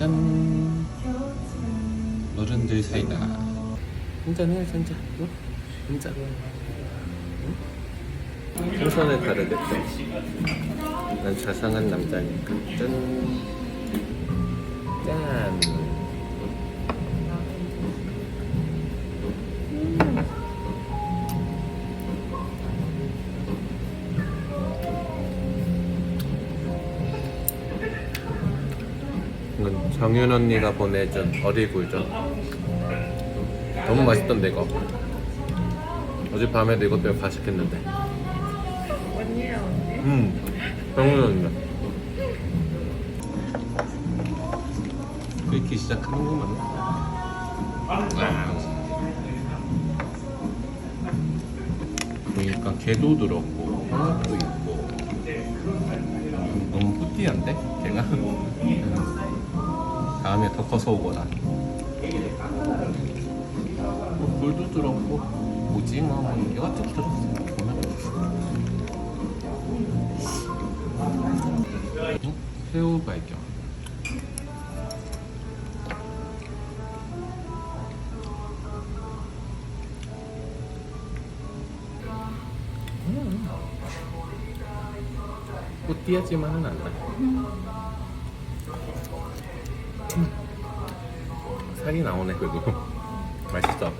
짠. 노른들 사이다. 한잔해 한잔 뭐? 응? 한잔 응? 풍선에 가르겠다 난 자상한 남자니까. 짠. 짠. 이건 정윤 언니가 보내준 어리굴젓 너무 맛있던데 이거. 어젯밤에도 이것 때문에 과식했는데. 음 정윤 언니 끓기 시작하는구만. 보니까 게도 들었고 홍합도 있고. 음, 너무 뿌띠한데? 음. 다음에 더 커서 오거라 뭐 굴도 들었고 오징어 뭐 이것도 들었어 보면 어? 새우 발견 음. 뿌띠하지만은 않다 음. 살이 나오네 그래도. 맛있어.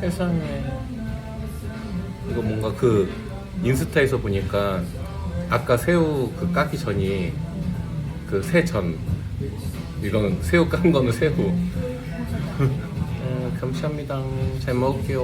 세상에. 이거 뭔가 그 인스타에서 보니까 아까 새우 그 까기 전이 그 새전. 이거는 새우 깐 거는 새우. 음, 감사합니다. 잘 먹을게요